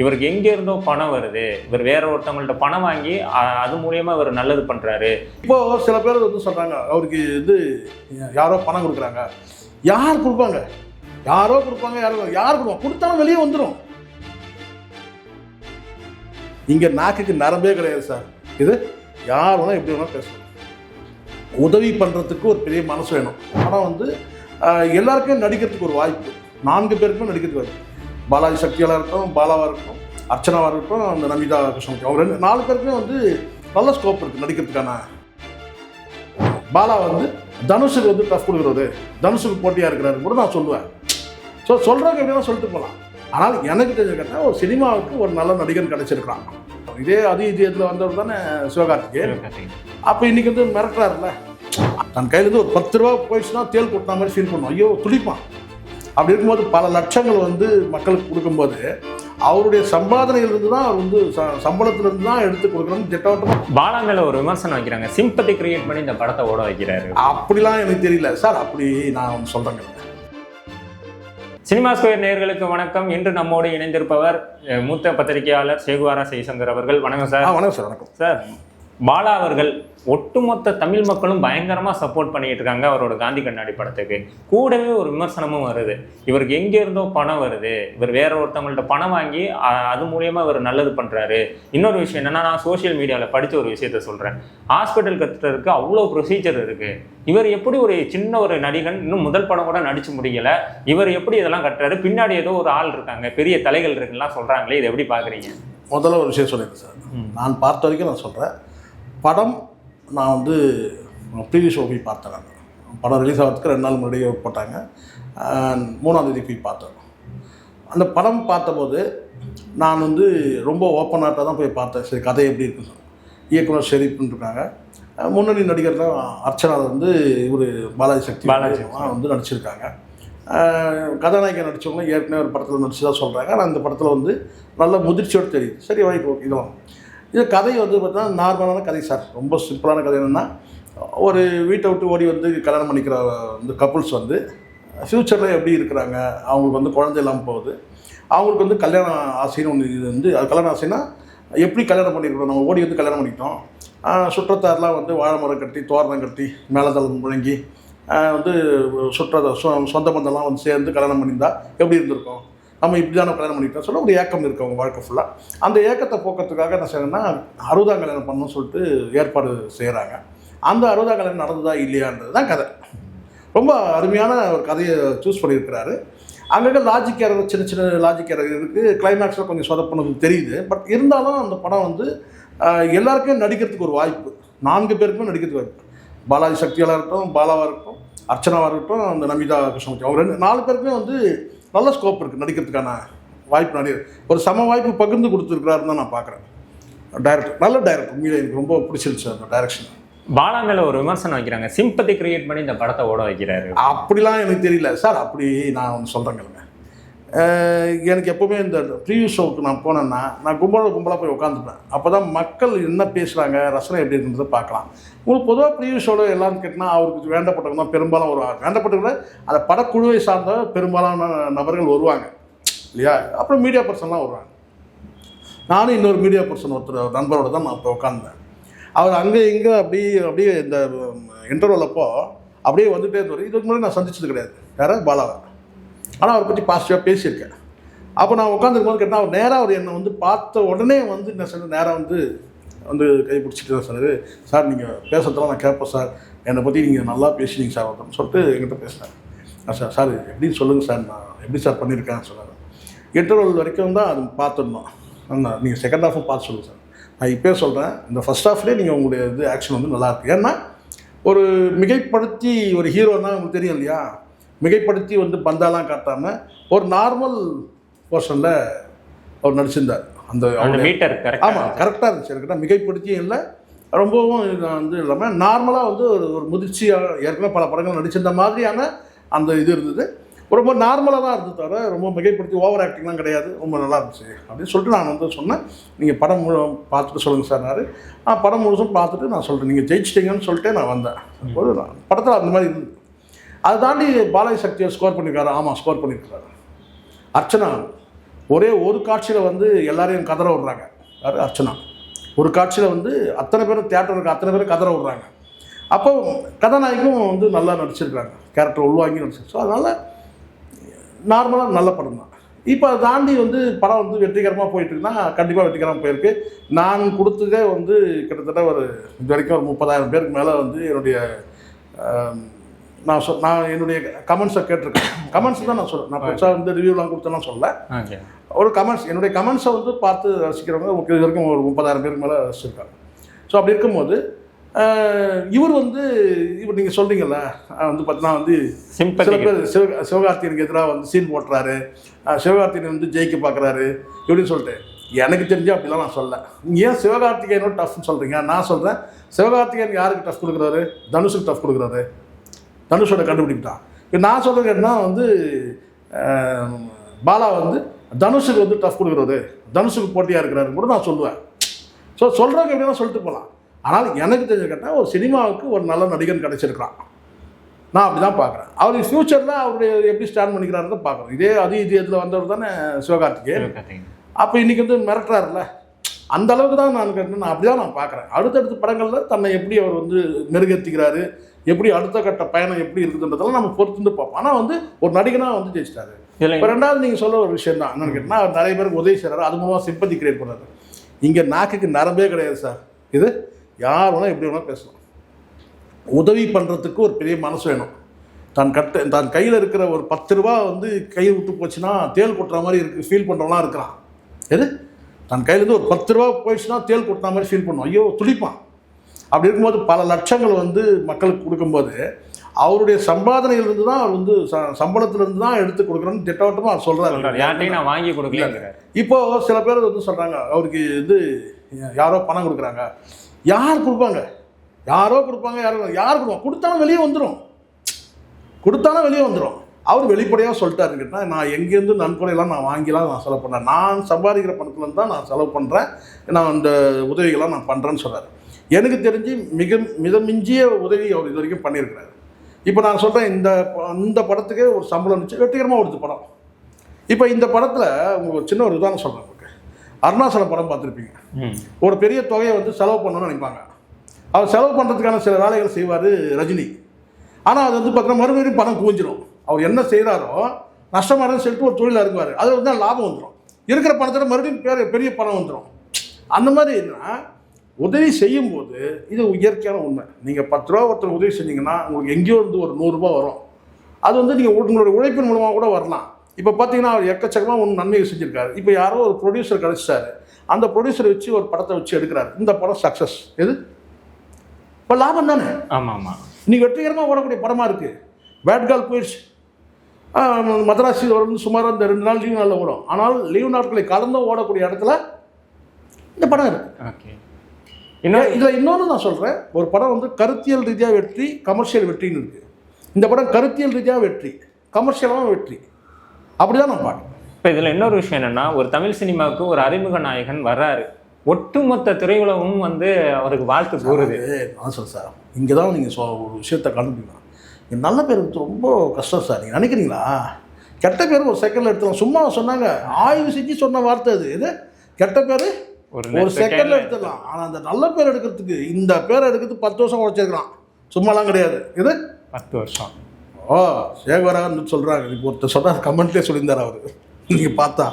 இவருக்கு எங்கே இருந்தோ பணம் வருது. இவர் வேற ஒருத்தவங்கள்ட்ட பணம் வாங்கி அது மூலியமா இவர் நல்லது பண்றாரு. இப்போ சில பேர் வந்து சொல்றாங்க அவருக்கு இது யாரோ பணம் கொடுக்குறாங்க. யார் கொடுப்பாங்க? யாரோ கொடுப்பாங்க யாரோ யார் கொடுப்பாங்க? கொடுத்தாலும் வெளியே வந்துடும் இங்க நாக்குக்கு நரம்பே கிடையாது சார். இது யார் வேணா எப்படி வேணா பேசணும் உதவி பண்ணுறதுக்கு ஒரு பெரிய மனசு வேணும். ஆனால் வந்து எல்லாருக்கும் நடிக்கிறதுக்கு ஒரு வாய்ப்பு. நான்கு பேருக்கும் நடிக்கிறதுக்கு வாய்ப்பு. பாலாஜி சக்தியாலாக இருக்கட்டும் பாலாவாக இருக்கட்டும் அர்ச்சனாவாக இருக்கட்டும் அந்த நமிதா கிருஷ்ணமூர்த்தி. அவங்க ரெண்டு நாலு பேருக்குமே வந்து நல்ல ஸ்கோப் இருக்குது நடிக்கிறதுக்கான. பாலா வந்து தனுஷுக்கு வந்து டஃப் கொடுக்குறது தனுஷுக்கு போட்டியாக இருக்கிறாரு கூட நான் சொல்லுவேன். ஸோ சொல்கிறவங்க எப்படின்னா சொல்லிட்டு போகலாம். ஆனால் எனக்கு தெரிஞ்ச கேட்டால் ஒரு சினிமாவுக்கு ஒரு நல்ல நடிகன் கிடைச்சிருக்கிறான். இதே அதி இதயத்தில் வந்தவர் தானே சிவகார்த்திகேயன். அப்போ இன்னைக்கு வந்து மிரட்டுறாருல்ல. தன் கையிலேருந்து ஒரு பத்து ரூபா போயிடுச்சுன்னா தேல் கொட்டின மாதிரி ஃபீல் பண்ணும். ஐயோ துடிப்பான். அப்படி இருக்கும்போது பல லட்சங்கள் வந்து மக்களுக்கு கொடுக்கும்போது அவருடைய சம்பாதனையிலிருந்து தான் அவர் வந்து சம்பளத்திலிருந்து தான் எடுத்து கொடுக்கணும்னு திட்டவட்டமாக பாலா மேல ஒரு விமர்சனம் வைக்கிறாங்க. சிம்பத்தி கிரியேட் பண்ணி இந்த படத்தை ஓட வைக்கிறாரு. அப்படிலாம் எனக்கு தெரியல. சார் அப்படி நான் சொல்கிறேங்க சினிமா ஸ்கொயர் நேயர்களுக்கு வணக்கம். இன்று நம்மோடு இணைந்திருப்பவர் மூத்த பத்திரிகையாளர் சேகுவாரா செய்சங்கர் அவர்கள். வணக்கம் சார். வணக்கம் சார். வணக்கம். சார் பாலா அவர்கள் ஒட்டுமொத்த தமிழ் மக்களும் பயங்கரமா சப்போர்ட் பண்ணிட்டு இருக்காங்க அவரோட காந்தி கண்ணாடி படத்துக்கு. கூடவே ஒரு விமர்சனமும் வருது. இவருக்கு எங்க இருந்தோ பணம் வருது. இவர் வேற ஒருத்தவங்கள்ட்ட பணம் வாங்கி அது மூலியமா இவர் நல்லது பண்றாரு. இன்னொரு விஷயம் என்னன்னா நான் சோஷியல் மீடியால படிச்ச ஒரு விஷயத்த சொல்றேன். ஹாஸ்பிட்டல் கத்துறதுக்கு அவ்வளோ ப்ரொசீஜர் இருக்கு. இவர் எப்படி ஒரு சின்ன ஒரு நடிகன் இன்னும் முதல் படம் கூட நடிச்சு முடியல இவர் எப்படி இதெல்லாம் கட்டுறாரு? பின்னாடி ஏதோ ஒரு ஆள் இருக்காங்க பெரிய தலைகள் இருக்குலாம் சொல்றாங்களே இதை எப்படி பாக்குறீங்க? முதல்ல ஒரு விஷயம் சொல்லிடுறேன் சார். நான் பார்த்த வரைக்கும் நான் சொல்கிறேன் படம் நான் வந்து ப்ரீவி ஷோ போய் பார்த்தேன் நான். படம் ரிலீஸ் ஆகிறதுக்கு ரெண்டு நாள் முன்னாடியே போட்டாங்க. ஆஹ் மூணாம் தேதி போய் பார்த்தேன் அந்த படம் பார்த்தபோது நான் வந்து ரொம்ப ஓப்பனாட்டாக தான் போய் பார்த்தேன். சரி கதை எப்படி இருக்குன்னு. இயக்குனர் ஷெரீப்னு இருக்காங்க. ஆஹ் முன்னணி நடிகர் தான் அர்ச்சனா வந்து இவர் பாலாஜி சக்தி பாலாஜி. வந்து நடிச்சிருக்காங்க. கதாநாயகன் நடித்தவங்க ஏற்கனவே ஒரு படத்தில் நடிச்சு தான் சொல்கிறாங்க ஆனால் அந்த படத்தில் வந்து நல்ல முதிர்ச்சியோடு தெரியுது. சரி ரைட் ஓகே இது கதை வந்து பார்த்தீங்கன்னா நார்மலான கதை சார் ரொம்ப சிம்பிளான கதை என்னென்னா ஒரு வீட்டை விட்டு ஓடி வந்து கல்யாணம் பண்ணிக்கிற இந்த கப்புள்ஸ் வந்து ஃப்யூச்சரில் எப்படி இருக்கிறாங்க அவங்களுக்கு வந்து குழந்தை இல்லாமல் போகுது. அவங்களுக்கு வந்து கல்யாண ஆசைன்னு ஒன்று இது வந்து அது கல்யாண ஆசைன்னா எப்படி கல்யாணம் பண்ணிக்கிறோம் நம்ம ஓடி வந்து கல்யாணம் பண்ணிக்கிட்டோம். சுற்றத்தாரெலாம் சுற்றத்தார்லாம் வந்து வாழை மரம் கட்டி தோரணம் கட்டி மேலதளம் முழங்கி வந்து சுற்ற சொ- சொந்த பந்தம்லாம் வந்து சேர்ந்து கல்யாணம் பண்ணியிருந்தா எப்படி இருந்திருக்கும்? நம்ம இப்படி தானே கல்யாணம் பண்ணிட்டோம் சொல்ல ஒரு ஏக்கம் இருக்கு அவங்க வாழ்க்கை ஃபுல்லாக அந்த ஏக்கத்தை போக்கிறதுக்காக என்ன செய்யணும்னா அறுபதாம் கல்யாணம் பண்ணணும்னு சொல்லிட்டு ஏற்பாடு செய்கிறாங்க அந்த அறுபதாம் கல்யாணம் நடந்ததா இல்லையான்றது தான் கதை. ரொம்ப அருமையான ஒரு கதையை சூஸ் பண்ணியிருக்கிறாரு. அங்கங்கே லாஜிக் ஏறது சின்ன சின்ன லாஜிக் ஏறது இருக்குது கிளைமேக்ஸில் கொஞ்சம் சொதப்பினது தெரியுது. பட் இருந்தாலும் அந்த படம் வந்து எல்லாருக்கும் நடிக்கிறதுக்கு ஒரு வாய்ப்பு. நான்கு பேருக்குமே நடிக்கிறதுக்கு வாய்ப்பு. பாலாஜி சக்தியாலாக இருக்கட்டும் பாலாவாக இருக்கட்டும் அர்ச்சனாவாக இருக்கட்டும் அந்த நமிதா கிருஷ்ணமூர்த்தி. அவங்க ரெண்டு நாலு பேருக்குமே வந்து நல்ல ஸ்கோப் இருக்குது நடிக்கிறதுக்கான வாய்ப்பு நடிகர் ஒரு சம வாய்ப்பு பகிர்ந்து கொடுத்துருக்கிறாருன்னு தான் நான் பார்க்குறேன். டைரக்டர் நல்ல டைரக்டர் உண்மையிலே எனக்கு ரொம்ப பிடிச்சிருந்துச்சு அந்த டைரக்ஷன் பாலா மேல ஒரு விமர்சனம் வைக்கிறாங்க. சிம்பத்தி கிரியேட் பண்ணி இந்த படத்தை ஓட வைக்கிறாரு. அப்படிலாம் எனக்கு தெரியல. சார் அப்படி நான் ஒன்று சொல்கிறேங்க எனக்கு எப்போவுமே இந்த ப்ரீவியூ ஷோவுக்கு நான் போனேன்னா நான் கும்பலோட கும்பலாக போய் உட்காந்துப்பேன் அப்போ தான் மக்கள் என்ன பேசுகிறாங்க ரசனை எப்படி இருந்ததை பார்க்கலாம். உங்களுக்கு பொதுவாக ப்ரீவியூ ஷோவில் எல்லாரும் கேட்டினா அவருக்கு வேண்டப்பட்டவங்க தான் பெரும்பாலும் வருவாங்க. வேண்டப்பட்டவங்க அந்த படக்குழுவை சார்ந்த பெரும்பாலான நபர்கள் வருவாங்க. இல்லையா? அப்புறம் மீடியா பர்சன்லாம் வருவாங்க. நானும் இன்னொரு மீடியா பர்சன் ஒருத்தர் நண்பரோட தான் நான் இப்போ உட்காந்தேன் அவர் அங்கே இங்கே அப்படியே அப்படியே இந்த இன்டர்வல் அப்போ அப்படியே வந்துகிட்டே இருந்தவர். இதுக்கு முன்னாடி நான் சந்திச்சது கிடையாது. யாராவது பாலாவை? ஆனால் அவரை பற்றி பாசிட்டிவாக பேசியிருக்கேன். அப்போ நான் உட்காந்துருக்கும்போது கேட்டால் அவர் நேராக அவர் என்னை வந்து பார்த்த உடனே வந்து என்ன சொன்ன நேராக வந்து வந்து கை பிடிச்சிட்டு தான் சொன்னார். சார் நீங்கள் பேசுறதெல்லாம் நான் கேட்பேன் சார். என்னை பற்றி நீங்கள் நல்லா பேசினீங்க சார் அப்படின்னு சொல்லிட்டு என்கிட்ட பேசினார். சார் சார் எப்படின்னு சொல்லுங்கள் சார். நான் எப்படி சார் பண்ணியிருக்கேன்னு சொன்னார். இன்டர்வல் வரைக்கும் தான் அது பார்த்துடணும் ஆனால் நீங்கள் செகண்ட் ஹாஃபும் பார்த்து சொல்லுங்கள் சார். நான் இப்போயே சொல்கிறேன் இந்த ஃபஸ்ட் ஹாஃப்லேயே நீங்கள் உங்களுடைய இது ஆக்ஷன் வந்து நல்லாயிருக்கு ஏன்னா ஒரு மிகைப்படுத்தி ஒரு ஹீரோன்னா உங்களுக்கு தெரியும் இல்லையா? மிகைப்படுத்தி வந்து பந்தாலாம் காட்டாமல் ஒரு நார்மல் போர்ஷனில் அவர் நடிச்சிருந்தார். அந்த மீட்டர் ஆமாம் கரெக்டாக இருந்துச்சு. எனக்கிட்ட மிகைப்படுத்தியும் இல்லை ரொம்பவும் வந்து இல்லாமல் நார்மலாக வந்து ஒரு ஒரு முதிர்ச்சியாக ஏற்கனவே பல படங்கள் நடிச்சிருந்த மாதிரியான அந்த இது இருந்தது. ரொம்ப நார்மலாக தான் இருந்தது தவிர ரொம்ப மிகைப்படுத்தி ஓவர் ஆக்டிங்லாம் கிடையாது. ரொம்ப நல்லா இருந்துச்சு அப்படின்னு சொல்லிட்டு நான் வந்து சொன்னேன். நீங்கள் படம் முழு பார்த்துட்டு சொல்லுங்கள் சார்னாரு நான். படம் முழுசும் பார்த்துட்டு நான் சொல்கிறேன் நீங்கள் ஜெயிச்சிட்டீங்கன்னு சொல்லிட்டு நான் வந்தேன். அப்போது நான் படத்தில் அந்த மாதிரி இருந்தது. அதை தாண்டி பாலாஜி சக்தியை ஸ்கோர் பண்ணியிருக்காரு ஆமாம் ஸ்கோர் பண்ணியிருக்காரு அர்ச்சனா ஒரே ஒரு காட்சியில் வந்து எல்லாரையும் கதற விடுறாங்க. யார்? அர்ச்சனா. ஒரு காட்சியில் வந்து அத்தனை பேரும் தேட்டருக்கு அத்தனை பேரும் கதற விடுறாங்க. அப்போ கதாநாயகம் வந்து நல்லா நடிச்சிருக்காங்க. கேரக்டர் உள்வாங்கி நடிச்சிருக்கு. ஸோ அதனால் நார்மலாக நல்ல படம் தான். இப்போ அதை தாண்டி வந்து படம் வந்து வெற்றிகரமாக போயிட்டுருக்குன்னா கண்டிப்பாக வெற்றிகரமாக போயிருக்கு. நான் கொடுத்ததே வந்து கிட்டத்தட்ட ஒரு இது வரைக்கும் ஒரு முப்பதாயிரம் பேருக்கு மேலே வந்து என்னுடைய நான் சொ நான் என்னுடைய கமெண்ட்ஸை கேட்டிருக்கேன். கமெண்ட்ஸ் தான் நான் சொல்கிறேன் நான் பெருசாக வந்து ரிவ்யூலாம் கொடுத்தேன்னா சொல்ல ஒரு கமெண்ட்ஸ் என்னுடைய கமெண்ட்ஸை வந்து பார்த்து ரசிக்கிறவங்க இது வரைக்கும் ஒரு முப்பதாயிரம் பேருக்கு மேலே ரசிச்சிருக்காங்க. ஸோ அப்படி இருக்கும்போது இவர் வந்து இவர் நீங்கள் சொல்கிறீங்கல்ல வந்து பார்த்தீங்கன்னா வந்து சில பேர் சிவ சிவகார்த்திகனுக்கு எதிராக வந்து சீன் போட்டுறாரு. ஆஹ், சிவகார்த்திகேயன் வந்து ஜெயிக்க பார்க்குறாரு இப்படின்னு சொல்லிட்டு எனக்கு தெரிஞ்சு அப்படிலாம் நான் சொல்ல ஏன் சிவகார்த்திகேயனோட டஃப்னு சொல்கிறீங்க நான் சொல்கிறேன் சிவகார்த்திகேயன் யாருக்கு டஃப் கொடுக்குறாரு? தனுஷுக்கு டஃப் கொடுக்குறாரு. தனுஷோட இப்போ நான் சொல்கிறது என்ன வந்து பாலா வந்து தனுஷுக்கு வந்து டஃப் கொடுக்குறாரு தனுஷுக்கு போட்டியாக இருக்கிறாருன்னு கூட நான் சொல்லுவேன். ஸோ சொல்கிறவங்க எப்படின்னா சொல்லிட்டு போகலாம் ஆனால் எனக்கு தெரிஞ்ச கேட்டால் ஒரு சினிமாவுக்கு ஒரு நல்ல நடிகன் கிடைச்சிருக்கிறான். நான் அப்படி தான் பார்க்குறேன். அவர் ஃப்யூச்சரில் அவருடைய எப்படி ஸ்டாண்ட் பண்ணிக்கிறாருன்னு தான் பார்க்குறோம் இதே அது இது இதில் வந்தவர் தானே சிவகார்த்திகேயன். அப்போ இன்றைக்கி வந்து மிரட்டுறாருல்ல. அந்த அளவுக்கு தான் நான் கேட்டேன். நான் அப்படி தான் நான் பார்க்குறேன். அடுத்தடுத்த படங்களில் தன்னை எப்படி அவர் வந்து மெருகேற்றிக்கிறாரு எப்படி அடுத்த கட்ட பயணம் எப்படி இருக்குதுன்றதெல்லாம் நம்ம பொறுத்துட்டு பார்ப்போம். ஆனால் வந்து ஒரு நடிகனாக வந்து ஜெயிச்சிட்டாரு. இப்போ ரெண்டாவது நீங்கள் சொல்ல ஒரு விஷயம் தான் என்னன்னு கேட்டால் நிறைய பேருக்கு உதவி செய்கிறாரு அது மூலமாக சிம்பத்தி கிரியேட் பண்ணுறாரு இங்கே நாக்குக்கு நரம்பே கிடையாது சார். இது யார் வேணால் எப்படி வேணால் பேசலாம். உதவி பண்ணுறதுக்கு ஒரு பெரிய மனசு வேணும். தான் கட்ட தான் கையில் இருக்கிற ஒரு பத்து ரூபா வந்து கை விட்டு போச்சுன்னா தேல் கொட்டுற மாதிரி இருக்கு ஃபீல் பண்ணுறவங்களாம் இருக்கிறான் எது? தன் கையிலேருந்து ஒரு பத்து ரூபா போயிடுச்சுன்னா தேல் கொட்டுற மாதிரி ஃபீல் பண்ணுவோம் ஐயோ துடிப்பான். அப்படி இருக்கும்போது பல லட்சங்கள் வந்து மக்களுக்கு கொடுக்கும்போது அவருடைய சம்பாதனையிலிருந்து தான் அவர் வந்து சம்பளத்திலிருந்து தான் எடுத்து கொடுக்குறேன்னு திட்டவட்டமாக அவர் சொல்கிறாரு யார்ட்டையும் நான் வாங்கி கொடுக்கலங்கிறாரு இப்போ சில பேர் வந்து சொல்கிறாங்க அவருக்கு இது யாரோ பணம் கொடுக்குறாங்க. யார் கொடுப்பாங்க? யாரோ கொடுப்பாங்க யாரோ யார் கொடுப்பாங்க? கொடுத்தாலும் வெளியே வந்துடும் கொடுத்தாலும் வெளியே வந்துடும் அவர் வெளிப்படையாக சொல்லிட்டாரு கேட்டால் நான் எங்கேருந்து நன்கொடையெல்லாம் நான் வாங்கிலாம் நான் செலவு பண்ணேன் நான் சம்பாதிக்கிற பணத்துலேருந்து தான் நான் செலவு பண்ணுறேன் நான் இந்த உதவிகள்லாம் நான் பண்ணுறேன்னு சொல்கிறார் எனக்கு தெரிஞ்சு மிக மிதமிஞ்சிய உதவி அவர் இது வரைக்கும் பண்ணியிருக்கிறாரு. இப்போ நான் சொல்கிறேன் இந்த இந்த படத்துக்கே ஒரு சம்பளம் இருந்துச்சு வெற்றிகரமாக கொடுத்த படம். இப்போ இந்த படத்தில் உங்களுக்கு சின்ன ஒரு உதாரணம் சொல்கிறேன் உங்களுக்கு. அருணாச்சலம் படம் பார்த்துருப்பீங்க. ஒரு பெரிய தொகையை வந்து செலவு பண்ணணும்னு நினைப்பாங்க. அவர் செலவு பண்ணுறதுக்கான சில வேலைகள் செய்வார் ரஜினி. ஆனால் அது வந்து பார்த்தீங்கன்னா மறுபடியும் பணம் குவிஞ்சிரும். அவர் என்ன செய்கிறாரோ நஷ்டமானு சொல்லிட்டு ஒரு தொழில் இறங்குவார் அதில் வந்து லாபம் வந்துடும் இருக்கிற பணத்தோட மறுபடியும் பெரிய பெரிய பணம் வந்துடும் அந்த மாதிரி என்னன்னா உதவி செய்யும்போது இது இயற்கையான உண்மை. நீங்கள் பத்து ரூபா ஒருத்தர் உதவி செஞ்சீங்கன்னா உங்களுக்கு எங்கேயோ இருந்து ஒரு நூறுரூபா வரும். அது வந்து நீங்கள் உங்களுடைய உழைப்பின் மூலமாக கூட வரலாம். இப்போ பார்த்தீங்கன்னா அவர் எக்கச்சக்கமாக ஒன்று நன்மைகள் செஞ்சுருக்காரு. இப்போ யாரோ ஒரு ப்ரொடியூசர் கிடச்சிட்டாரு அந்த ப்ரொடியூசரை வச்சு ஒரு படத்தை வச்சு எடுக்கிறாரு. இந்த படம் சக்ஸஸ் எது? இப்போ லாபம் தானே? ஆமாம். ஆமாம் இன்னைக்கு வெற்றிகரமாக ஓடக்கூடிய படமாக இருக்குது பேட் கால் போயிடுச்சு. ஆஹ் மதராசி வந்து சுமார் இந்த ரெண்டு நாள் லீவ் நாளில் ஓடும். ஆனால் லீவ் நாட்களை கலந்து ஓடக்கூடிய இடத்துல இந்த படம் இருக்குது ஓகே இன்னும் இதில் இன்னொன்று நான் சொல்கிறேன் ஒரு படம் வந்து கருத்தியல் ரீதியாக வெற்றி கமர்ஷியல் வெற்றின்னு இருக்குது இந்த படம் கருத்தியல் ரீதியாக வெற்றி கமர்ஷியலாக வெற்றி. அப்படி தான் நான் பார்க்குறேன் இப்போ இதில் இன்னொரு விஷயம் என்னன்னா ஒரு தமிழ் சினிமாவுக்கு ஒரு அறிமுக நாயகன் வர்றாரு. ஒட்டுமொத்த திரையுலகமும் வந்து அவருக்கு வாழ்த்து கூறுது. நான் சொல்ல சார். இங்கே தான் நீங்கள் சொ ஒரு விஷயத்தை கண்டுபிடிக்கணும் இங்க நல்ல பேர் ரொம்ப கஷ்டம் சார். நீங்கள் நினைக்கிறீங்களா? கெட்ட பேர் ஒரு செகண்டில் எடுத்துலாம் சும்மா சொன்னாங்க. ஆய்வு செஞ்சு சொன்ன வார்த்தை அது. இது கெட்ட பேர்? ஒரு செகண்டில் எடுத்துடலாம். ஆனால் அந்த நல்ல பேர் எடுக்கிறதுக்கு இந்த பேர் எடுக்கிறதுக்கு பத்து வருஷம் உழைச்சிருக்கிறான். சும்மாலாம் கிடையாது. இது பத்து வருஷம். ஓ சேகவராகன்னு சொல்கிறாங்க இப்போ ஒருத்தர் சொன்னார் கமெண்ட்லேயே சொல்லியிருந்தார் அவர். நீங்கள் பார்த்தா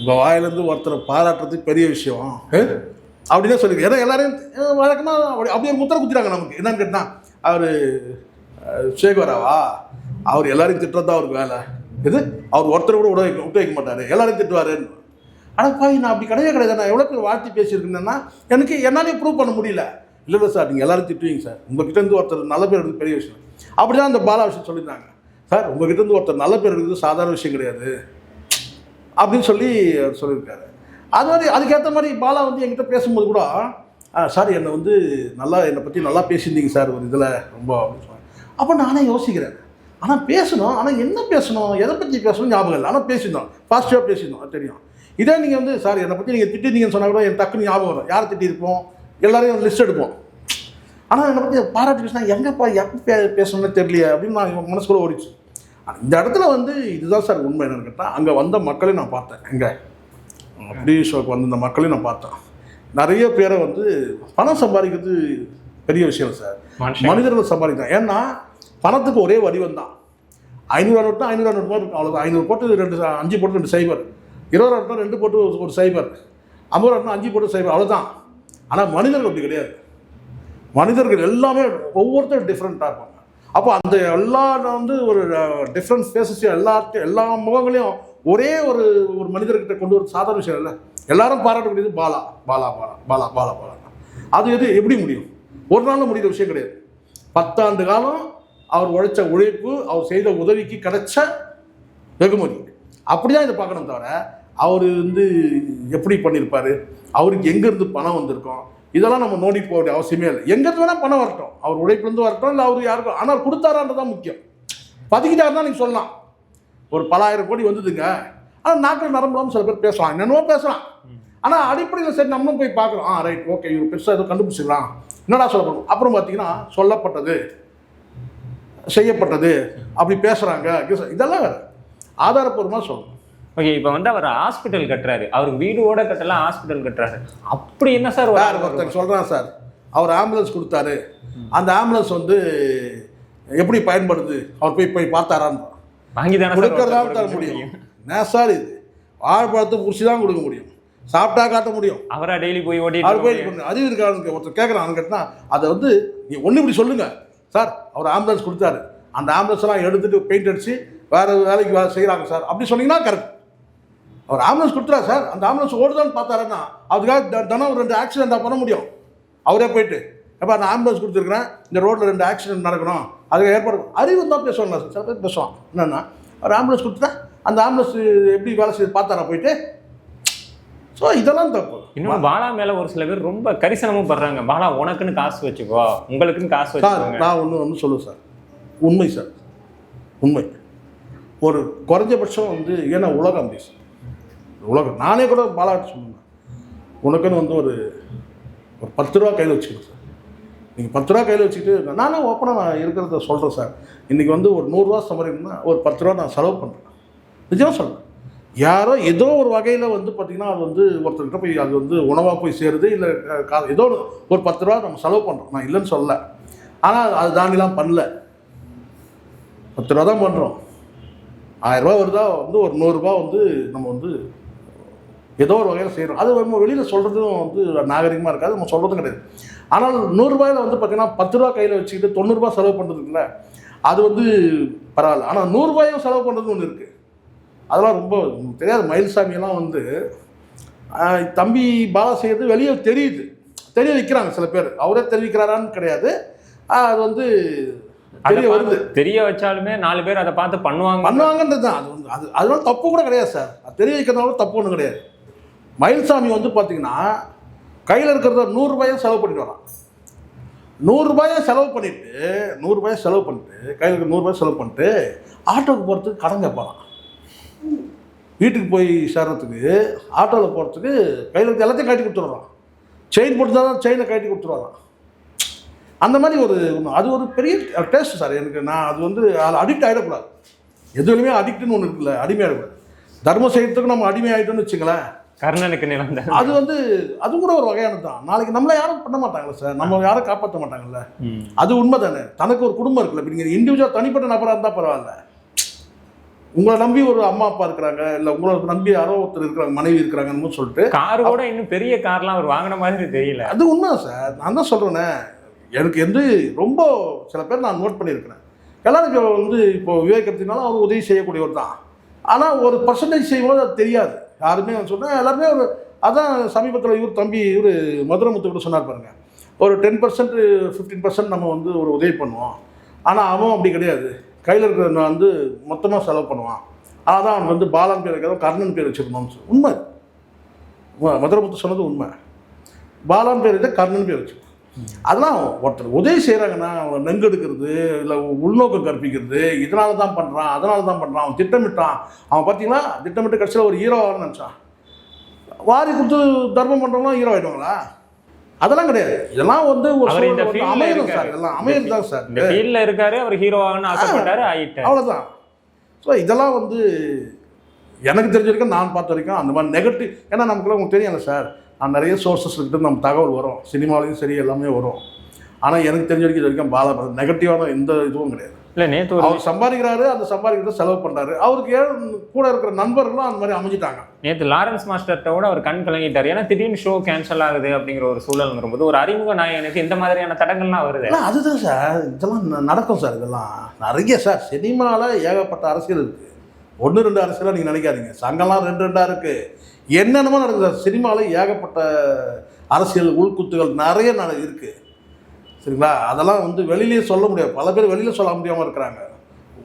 உங்கள் வாயிலேருந்து ஒருத்தரை பாராட்டுறதுக்கு பெரிய விஷயம். ஏ? அப்படின்னே சொல்லி ஏன்னா எல்லாரையும் வழக்கமாக அப்படி அப்படியே முத்திர குத்திட்டாங்க நமக்கு. என்னன்னு கேட்டால் அவர் சேகவராவா அவர் எல்லாரையும் திட்டுறது தான் அவருக்கு வேலை. இது அவர் ஒருத்தர் கூட விட வைக்க விட்டு வைக்க மாட்டார். எல்லாரையும் திட்டுவாருன்னு. ஆனால் பாய் நான் அப்படி கிடையவே கிடையாது. நான் எவ்வளோ பேர் வாழ்த்தி பேசியிருக்கேன்னா எனக்கு என்னாலே ப்ரூவ் பண்ண முடியல. இல்லை இல்லை சார் நீங்கள் எல்லோரும் திட்டுவீங்க சார். உங்ககிட்ட இருந்து ஒருத்தர் நல்ல பேர் இருக்குது பெரிய விஷயம். அப்படி தான் அந்த பாலா விஷயம் சொல்லியிருந்தாங்க. சார் உங்ககிட்ட இருந்து ஒருத்தர் நல்ல பேர் எடுக்கிறது சாதாரண விஷயம் கிடையாது. அப்படின்னு சொல்லி அவர் சொல்லியிருக்காரு. அது மாதிரி அதுக்கேற்ற மாதிரி பாலா வந்து என்கிட்ட பேசும்போது கூட சார் என்னை வந்து நல்லா என்னை பற்றி நல்லா பேசியிருந்தீங்க சார் ஒரு இதில் ரொம்ப அப்படின்னு சொன்னாங்க அப்போ நானே யோசிக்கிறேன். ஆனால் பேசணும். ஆனால் என்ன பேசணும்? எதை பற்றி பேசணும் ஞாபகம் இல்லை. ஆனால் பேசியிருந்தோம். பாசிட்டிவாக பேசியிருந்தோம். தெரியும். இதே நீங்கள் வந்து சார் என்னை பற்றி நீங்கள் திட்டிருந்தீங்கன்னு சொன்னால் கூட என் டக்குன்னு ஞாபகம் வரும். யாரை திட்டியிருப்போம்? எல்லாரையும் லிஸ்ட் எடுப்போம். ஆனால் என்னை பற்றி பாராட்டி பேசினா எங்கேப்பா எப்போ பே பேசணும்னு தெரியலையே அப்படின்னு நான் மனசுக்குள்ள ஓடிச்சு இந்த இடத்துல வந்து இதுதான் சார் உண்மை என்னன்னு கேட்டால் அங்கே வந்த மக்களை நான் பார்த்தேன். எங்கே? அப்படி ஷோக்கு வந்து மக்களையும் நான் பார்த்தேன். நிறைய பேரை வந்து பணம் சம்பாதிக்கிறது பெரிய விஷயம் சார். மனிதர்கள் சம்பாதிக்கலாம் ஏன்னா பணத்துக்கு ஒரே வடிவம் தான் ஐநூறு நோட்டு ஐநூறு நோட்டு இருக்கும். அவ்வளோதான் ஐநூறு போட்டு ரெண்டு அஞ்சு போட்டு ரெண்டு சைபர் இருபது நோட்டு ரெண்டு போட்டு ஒரு- சைபர் ஐம்பது நோட்டு அஞ்சு போட்டு சைபர் அவ்வளோதான் ஆனால் மனிதர்கள் அப்படி கிடையாது. மனிதர்கள் எல்லாமே ஒவ்வொருத்தரும் டிஃப்ரெண்ட்டாக இருப்பாங்க. அப்போ அந்த எல்லா வந்து ஒரு டிஃப்ரெண்ட் ஃபேஸஸையும் எல்லாத்தையும் எல்லா முகங்களையும் ஒரே ஒரு ஒரு மனிதர்கிட்ட கொண்டு ஒரு சாதாரண விஷயம் இல்லை. எல்லாரும் பாராட்டக்கூடியது பாலா. பாலா பாலா பாலா பாலா பாலா. அது எது? எப்படி முடியும்? ஒரு நாளில் முடிகிற விஷயம் கிடையாது. பத்தாண்டு காலம் அவர் உழைச்ச உழைப்பு அவர் செய்த உதவிக்கு கிடைச்ச வெகுமதி. அப்படிதான் இதை பார்க்கணும் தவிர அவர் வந்து எப்படி பண்ணியிருப்பார் அவருக்கு எங்கேருந்து பணம் வந்திருக்கும்? இதெல்லாம் நம்ம நோடி போக வேண்டிய அவசியமே இல்லை. எங்கேருந்து வேணால் பணம் வரட்டும். அவர் உழைப்புலேருந்து வரட்டும் இல்லை அவர் யாருக்கும் ஆனால் கொடுத்தாரான்றது தான் முக்கியம். பதுக்கிட்டாருன்னா நீங்கள் சொல்லலாம். ஒரு பலாயிரம் கோடி வந்ததுங்க. ஆனால் நாட்கள் நரம்புலாமல் சில பேர் பேசலாம். என்னென்னமோ பேசலாம். ஆனால் அடிப்படையில் சரி நம்மளும் போய் பார்க்குறோம். ஆ ரைட் ஓகே இவர் பெருசாக ஏதோ கண்டுபிடிச்சிக்கலாம் என்னடா சொல்லப்படும் அப்புறம் பார்த்தீங்கன்னா சொல்லப்பட்டது செய்யப்பட்டது அப்படி பேசுகிறாங்க இதெல்லாம் வேறு. ஆதாரப்பூர்வமாக சொல்லணும். ஓகே இப்போ வந்து அவர் ஹாஸ்பிட்டல் கட்டுறாரு. அவருக்கு வீடோட கட்டலாம் ஹாஸ்பிட்டல் கட்டுறாரு. அப்படி என்ன சார் ஒருத்தர் சொல்கிறான் சார். அவர் ஆம்புலன்ஸ் கொடுத்தாரு. அந்த ஆம்புலன்ஸ் வந்து எப்படி பயன்படுது? அவர் போய் போய் பார்த்தாரான்னு. வாங்கி தானே கொடுக்கறதா தர முடியும். நான் சார் இது. வாழைப்பழத்தை புடிச்சு தான் கொடுக்க முடியும். சாப்பிட்டா காட்ட முடியும். அவரா டெய்லி போய் அவர் ஓட்டிட்டு போய். அறிவு இருக்கான்னு ஒருத்தர் கேட்குறான் கேட்டால் அதை வந்து நீ ஒன்று இப்படி சொல்லுங்க. சார் அவர் ஆம்புலன்ஸ் கொடுத்தாரு. அந்த ஆம்புலன்ஸ் எல்லாம் எடுத்துட்டு பெயிண்ட் அடிச்சு வேற வேலைக்கு வேலை செய்கிறாங்க சார். அப்படி சொன்னீங்கன்னா கரெக்ட் அவர் ஆம்புலன்ஸ் கொடுத்துறா சார். அந்த ஆம்புலன்ஸ் ஓடுதான்னு பார்த்தாருன்னா அதுக்காக தினம் ஒரு ரெண்டு ஆக்சிடென்ட்டாக பண்ண முடியும். அவரே போயிட்டு எப்போ நான் ஆம்புலன்ஸ் கொடுத்துருக்குறேன். இந்த ரோட்டில் ரெண்டு ஆக்சிடென்ட் நடக்கணும். அதுக்கு ஏற்பாடு அறிவு தான் பேசுவாங்க சார் சில பேர் பேசுவான் என்னென்னா அவர் ஆம்புலன்ஸ் கொடுத்துட்டா அந்த ஆம்புலன்ஸ் எப்படி வேலை செய்து பார்த்தாரா போயிட்டு? ஸோ இதெல்லாம் தப்பு. இன்னும் பாலா மேல ஒரு சில பேர் ரொம்ப கரிசனமும் படுறாங்க. பாலா உனக்குன்னு காசு வச்சுக்கோ. உங்களுக்குன்னு காசு வச்சுக்கோங்க. நான் ஒன்று ஒன்று சொல்லுவேன் சார். உண்மை சார். உண்மை. ஒரு குறைஞ்சபட்சம் வந்து ஏன்னா உலகம் சார். உலகம். நானே கூட பாலாட்டு சொன்னேன். உனக்குன்னு வந்து ஒரு ஒரு பத்து ரூபா கையில் வச்சுக்கணும் சார். நீங்கள் பத்து ரூபா கையில் வச்சுக்கிட்டு நானே ஓப்பனாக நான் இருக்கிறத சொல்கிறேன் சார். இன்றைக்கி வந்து ஒரு நூறுரூவா சம்பாதிக்கணும்னா ஒரு பத்து ரூபா நான் செலவு பண்ணுறேன் நிஜமாக சொல்கிறேன் யாரோ ஏதோ ஒரு வகையில் வந்து பார்த்திங்கன்னா அது வந்து ஒருத்தர்கிட்ட போய் அது வந்து உணவாக போய் சேருது இல்லை கா ஏதோ ஒரு- ஒரு பத்து ரூபா நம்ம செலவு பண்ணுறோம் நான் இல்லைன்னு சொல்லலை. ஆனால் அது தாண்டிலாம் பண்ணல. பத்து ரூபா தான் பண்ணுறோம் ஆயிரரூபா வருதா? வந்து ஒரு நூறுரூபா வந்து நம்ம வந்து ஏதோ ஒரு வகையில் செய்கிறோம் அது நம்ம வெளியில் சொல்கிறதும் வந்து நாகரிகமாக இருக்காது நம்ம சொல்கிறதும் கிடையாது. ஆனால் நூறுரூபாயில் வந்து பார்த்திங்கன்னா பத்து ரூபா கையில் வச்சுக்கிட்டு தொண்ணூறுரூபா செலவு பண்ணுறதுக்குல அது வந்து பரவாயில்ல. ஆனால் நூறுரூபாயும் செலவு பண்ணுறது ஒன்று இருக்குது அதெல்லாம் ரொம்ப தெரியாது. மயில்சாமியெல்லாம் வந்து தம்பி பாலா செய்கிறது வெளியே தெரியுது. தெரிய வைக்கிறாங்க சில பேர். அவரே தெரிவிக்கிறாரான்னு கிடையாது. அது வந்து தெரிய வருது. தெரிய வச்சாலுமே நாலு பேர் அதை பார்த்து பண்ணுவாங்க. பண்ணுவாங்கன்றது தான் அது வந்து அது அதனால தப்பு கூட கிடையாது சார். அது தெரிய வைக்கிறதுனால தப்பு ஒன்றும் கிடையாது. மயில்சாமி வந்து பார்த்தீங்கன்னா கையில் இருக்கிறத நூறுரூபாயை செலவு பண்ணிட்டு வரான். நூறுரூபாயை செலவு பண்ணிட்டு நூறுரூபாயை செலவு பண்ணிட்டு கையில் இருக்கிற நூறுரூபாய் செலவு பண்ணிட்டு ஆட்டோவுக்கு போகிறதுக்கு கடன் கேட்பான் வீட்டுக்கு போய் சேர்றதுக்கு ஆட்டோவில் போகிறதுக்கு கையில் இருக்க எல்லாத்தையும் கட்டி கொடுத்துட்றான். செயின் போட்டு தான் செயினை கட்டி கொடுத்துருவாரான் அந்த மாதிரி ஒரு ஒன்று அது ஒரு பெரிய டேஸ்ட் சார். எனக்கு நான் அது வந்து அதில் அடிக்ட் ஆகிடக்கூடாது எதுவுமே அடிக்ட்னு ஒன்று இருக்குல்ல அடிமையாகிடக்கூடாது தர்மம் செய்கிறதுக்கு நம்ம அடிமை ஆகிட்டோம்னு வச்சுங்களேன் கர்ணனுக்கு நிலந்த அது வந்து அது கூட ஒரு வகையானது தான். நாளைக்கு நம்மளை யாரும் பண்ண மாட்டாங்கல்ல சார் நம்ம யாரும் காப்பாற்ற மாட்டாங்கல்ல. அது உண்மை தானே தனக்கு ஒரு குடும்பம் இருக்குல்ல. இப்போ நீங்கள் இண்டிவிஜுவல் தனிப்பட்ட நபராக இருந்தால் பரவாயில்ல. உங்களை நம்பி ஒரு அம்மா அப்பா இருக்கிறாங்க இல்லை உங்களை நம்பி யாரோ ஒருத்தர் இருக்கிறாங்க மனைவி இருக்கிறாங்கன்னு சொல்லிட்டு கார் கூட இன்னும் பெரிய கார்லாம் அவர் வாங்கின மாதிரி தெரியல. அது உண்மை சார் நான் தான் சொல்கிறேனே எனக்கு வந்து ரொம்ப சில பேர் நான் நோட் பண்ணியிருக்கிறேன். எல்லாரும் இப்போ வந்து இப்போ விவேக் எடுத்தீங்கனாலும் அவர் உதவி செய்யக்கூடியவர் தான். ஆனால் ஒரு பர்சன்டேஜ் செய்யும்போது அது தெரியாது. யாருமே சொன்னால் எல்லாருமே ஒரு அதான் சமீபத்தில் இவர் தம்பி இவர் மதுரமுத்து கூட சொன்னார் பாருங்க. ஒரு டென் பர்சன்ட் ஃபிஃப்டீன் பர்சன்ட் நம்ம வந்து ஒரு உதவி பண்ணுவோம். ஆனால் அவன் அப்படி கிடையாது. கையில் இருக்கிற வந்து மொத்தமாக செலவு பண்ணுவான். அதான் அவன் வந்து பாலன் பேர் வைக்காத கர்ணன் பேர் வச்சுருந்தோம்னு சொல்லி உண்மை. ம- மதுரமுத்து சொன்னது உண்மை. பாலன் பேர் வச்சா கர்ணன் பேர் வச்சு அதெல்லாம் ஒருத்தர் உதவி செய்கிறாங்கன்னா நெங்கெடுக்கிறது இல்லை உள்நோக்கம் கற்பிக்கிறது இதனால தான் பண்ணுறான் அதனால தான் பண்ணுறான் அவன் திட்டமிட்டான். அவன் பார்த்தீங்களா திட்டமிட்டு கடைசியில் ஒரு ஹீரோ ஆகணும்னு நினச்சான். வாரி கொடுத்து தர்மம் பண்ணுறவங்களாம் ஹீரோ ஆகிடுவாங்களா அதெல்லாம் கிடையாது. இதெல்லாம் வந்து ஒரு அமையணும் சார். இதெல்லாம் அமையணும் தான் சார். இந்த ஃபீல்ட்ல இருக்காரு அவர் ஹீரோ ஆகணும்னு ஆசைப்பட்டாரு ஆயிட்டாரு. அவ்வளோதான் ஸோ இதெல்லாம் வந்து எனக்கு தெரிஞ்ச வரைக்கும் நான் பார்த்த வரைக்கும் அந்த மாதிரி நெகட்டிவ் ஏன்னா நமக்குள்ள உங்களுக்கு தெரியும்ல சார். நிறைய சோர்சஸ் கிட்ட நம்ம தகவல் வரும். சினிமாலையும் சரி எல்லாமே வரும். ஆனால் எனக்கு தெரிஞ்ச வரைக்கும் இது வரைக்கும் பாலா நெகட்டிவான எந்த இதுவும் கிடையாது. இல்ல ஒரு அவர் சம்பாதிக்கிறாரு அந்த சம்பாதிக்கிறத செலவு பண்ணுறாரு அவருக்கு கூட இருக்கிற நண்பர்களும் அந்த மாதிரி அமைஞ்சிட்டாங்க? நேத்து லாரன்ஸ் மாஸ்டர்கிட்ட கூட அவர் கண் கலங்கிட்டார். ஏன்னா திடீர்னு ஷோ கேன்சல் ஆகுது அப்படிங்கிற ஒரு சூழல்ங்கிற போது ஒரு அறிமுக நாயகனுக்கு இந்த மாதிரியான தடங்கள்லாம் வருது. இல்லை அதுதான் சார். இதெல்லாம் நடக்கும் சார் இதெல்லாம். நிறைய சார். சினிமாவில் ஏகப்பட்ட அரசியல் இருக்குது ஒன்று ரெண்டு அரசியலாக நீங்கள் நினைக்காதீங்க. சங்கம்லாம் ரெண்டு ரெண்டாக இருக்குது என்னென்னமோ நடக்குது சார். சினிமாவில் ஏகப்பட்ட அரசியல் உள்குத்துகள் நிறைய நட இருக்குது சரிங்களா? அதெல்லாம் வந்து வெளியிலேயே சொல்ல முடியாது. பல பேர் வெளியில் சொல்ல முடியாமல் இருக்கிறாங்க.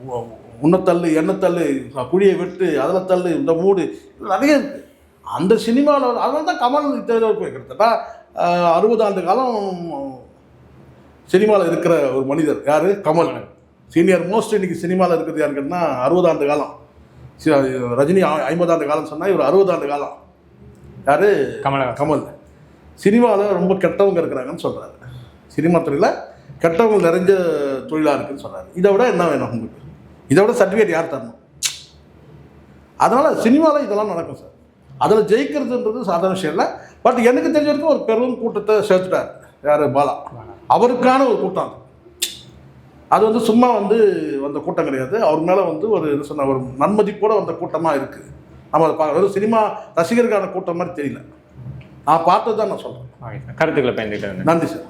உ- உன்னை தள்ளு என்ன தள்ளு குழியை வெட்டு அதில் தள்ளு இந்த மூடு நிறைய இருக்கு. அந்த சினிமாவில் அதனால தான் கமல் கிட்டத்தட்ட அறுபது ஆண்டு காலம் சினிமாவில் இருக்கிற ஒரு மனிதர் யார்? கமல். சீனியர் மோஸ்ட் இன்னைக்கு சினிமாவில் இருக்கிறது யாருன்னு கேட்டால் அறுபது ஆண்டு காலம். ரஜினி ஐ- ஐம்பது ஆண்டு காலம் சொன்னால் இவர் அறுபது ஆண்டு காலம். யார்? கமலஹாசன். கமல். சினிமாவில் ரொம்ப கெட்டவங்க இருக்கிறாங்கன்னு சொல்கிறாரு சினிமா துறையில் கெட்டவங்க நிறைஞ்ச தொழிலாக இருக்குன்னு சொல்கிறாரு இதை விட என்ன வேணும் உங்களுக்கு? இதை விட சர்டிஃபிகேட் யார் தரணும்? அதனால் சினிமாவில் இதெல்லாம் நடக்கும் சார். அதில் ஜெயிக்கிறதுன்றது சாதாரண விஷயம் இல்லை. பட் எனக்கு தெரிஞ்ச வரைக்கும் ஒரு பெரும் கூட்டத்தை சேர்த்துட்டார். யார்? பாலா. அவருக்கான ஒரு கூட்டம் அது வந்து சும்மா வந்து வந்த கூட்டம் கிடையாது. அவர் மேலே வந்து ஒரு என்ன சொன்ன ஒரு நன்மதிப்போட வந்த கூட்டமாக இருக்குது நம்ம அதை பார்க்க வெறும் சினிமா ரசிகருக்கான கூட்டம் மாதிரி தெரியல. நான் பார்த்தது தான் நான் சொல்கிறேன் கருத்துக்களை இருந்தேன் நன்றி சார்.